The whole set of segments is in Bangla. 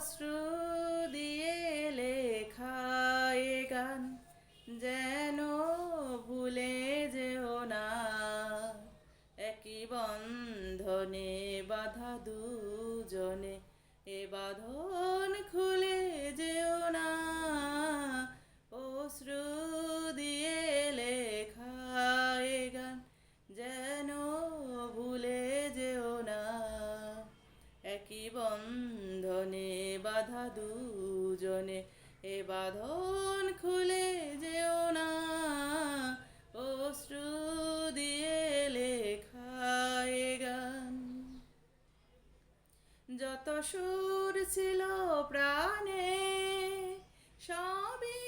অশ্রু দিয়ে লেখায় গান, যেন ভুলে যেও না। একই বন্ধনে বাধা দুজনে, এ বাঁধন খুলে যেও না। বাধা দুজনে, এ বাঁধন খুলে যেও না। অশ্রু দিয়ে লেখা এ গান। যত সুর ছিল প্রাণে, সবই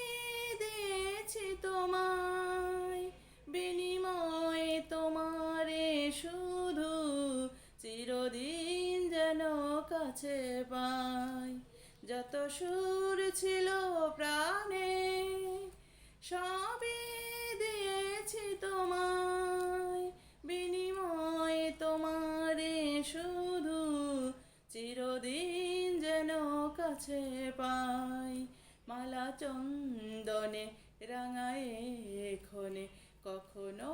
দিয়েছি তোমায়। বিনিময়ে তোমারে শুধু চিরদিন যেন কাছে পাই। যত সুর ছিল প্রাণে, সবই দিয়েছি তোমায়। বিনিময়ে তোমারে শুধু চিরদিন যেন কাছে পাই। মালা চন্দনে রাঙায় এখনে কখনো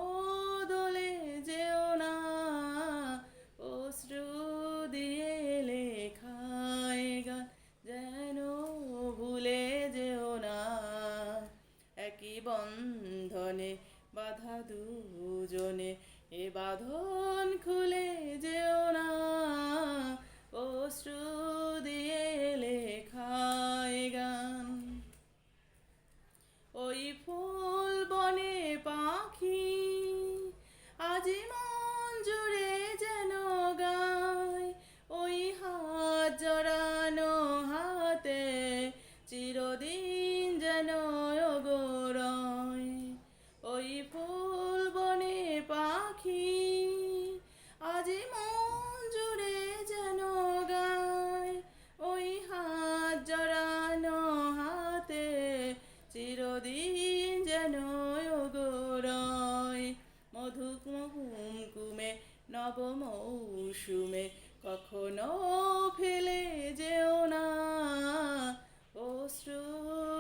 দোলে বন্ধনে বাধা দুজনে এ বাঁধন খুলে যেও। চিরদিন যেন গোরয় মধুক কুমকুমে নব মৌসুমে কখনো ফেলে যেও না। অশ্রু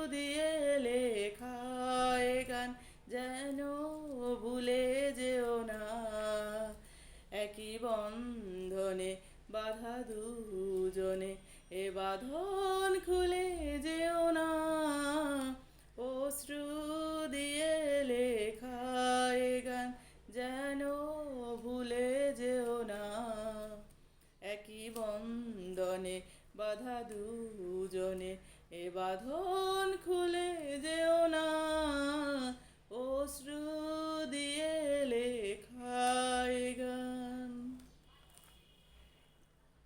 দিয়ে লেখায় গান যেন ভুলে যেও না। একই বন্ধনে বাধা দুজনে, এ বাঁধন খুলে যেও না। দুজনে এ বাঁধন খুলে যেও না অশ্রু